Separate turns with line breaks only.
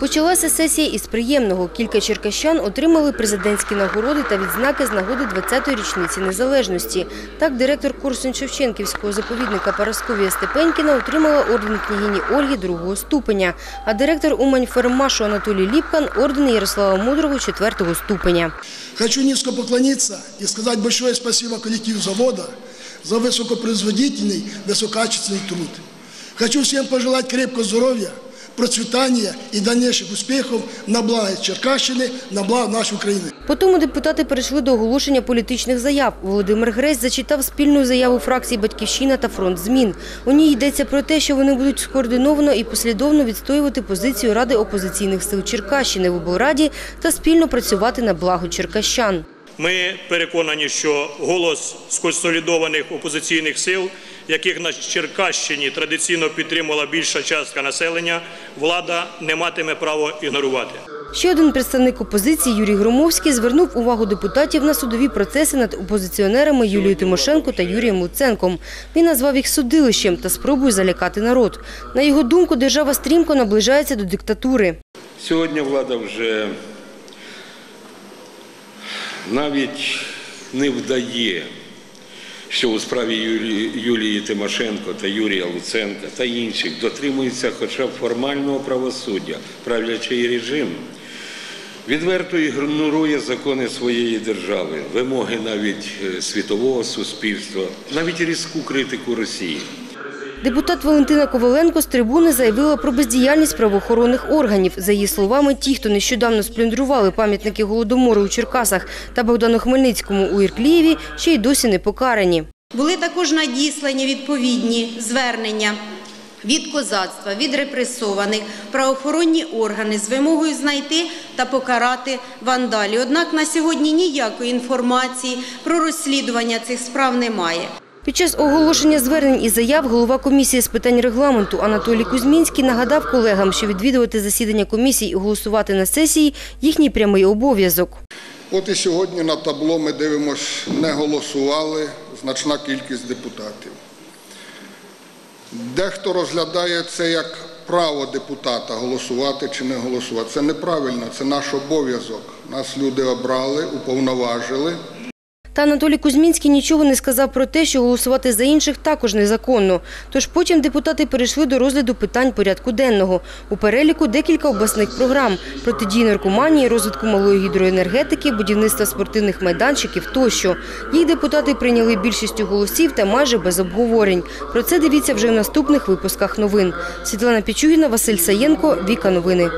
Почалася сесія із приємного. Кілька черкащан отримали президентські нагороди та відзнаки з нагоди 20-ї річниці незалежності. Так, директор Корсунь-Шевченківського заповідника Парасковія Степенькіна отримала орден княгині Ольги другого ступеня, а директор Умань-Фермашу Анатолій Ліпкан – орден Ярослава Мудрого четвертого ступеня.
Хочу низко поклониться и сказать большое спасибо коллективу завода за высокопроизводительный, высококачественный труд. Хочу всем пожелать крепкого здоровья, процветания и дальнейших успехов на благо Черкащины, на благо нашей Украины.
Потім депутати перейшли до оголошення політичних заяв. Володимир Гресь зачитав спільну заяву фракцій «Батьківщина» та «Фронт змін». У ній йдеться про те, що вони будуть скоординовано і послідовно відстоювати позицію Ради опозиційних сил Черкащини в облраді та спільно працювати на благо черкащан.
Ми переконані, що голос сконсолідованих опозиційних сил, яких на Черкащині традиційно підтримувала більша частка населення, влада не матиме права ігнорувати.
Ще один представник опозиції Юрій Громовський звернув увагу депутатів на судові процеси над опозиціонерами Юлією Тимошенко та Юрієм Луценком. Він назвав їх судилищем та спробою залякати народ. На його думку, держава стрімко наближається до диктатури.
Сьогодні влада вже навіть не вдає, що у справі Юлії, Юлії Тимошенко та Юрія Луценка та інших дотримується хоча б формального правосуддя, правлячий режим. Відверто ігнорує закони своєї держави, вимоги навіть е, світового суспільства, навіть різку критику Росії.
Депутат Валентина Коваленко з трибуни заявила про бездіяльність правоохоронних органів. За її словами, ті, хто нещодавно сплюндрували пам'ятники Голодомору у Черкасах та Богдану Хмельницькому у Ірклієві, ще й досі не покарані.
Були також надіслані відповідні звернення від козацтва, від репресованих, правоохоронні органи з вимогою знайти та покарати вандалів. Однак на сьогодні ніякої інформації про розслідування цих справ немає.
Під час оголошення звернень і заяв голова комісії з питань регламенту Анатолій Кузьмінський нагадав колегам, що відвідувати засідання комісій і голосувати на сесії – їхній прямий обов'язок.
От і сьогодні на табло ми дивимося, не голосували значна кількість депутатів. Дехто розглядає це як право депутата голосувати чи не голосувати. Це неправильно, це наш обов'язок. Нас люди обрали, уповноважили.
Та Анатолій Кузьмінський нічого не сказав про те, що голосувати за інших також незаконно. Тож потім депутати перейшли до розгляду питань порядку денного. У переліку декілька обласних програм – протидії наркоманії, розвитку малої гідроенергетики, будівництва спортивних майданчиків тощо. Їх депутати прийняли більшістю голосів та майже без обговорень. Про це дивіться вже в наступних випусках новин. Світлана Пічугіна, Василь Саєнко, Віка Новини.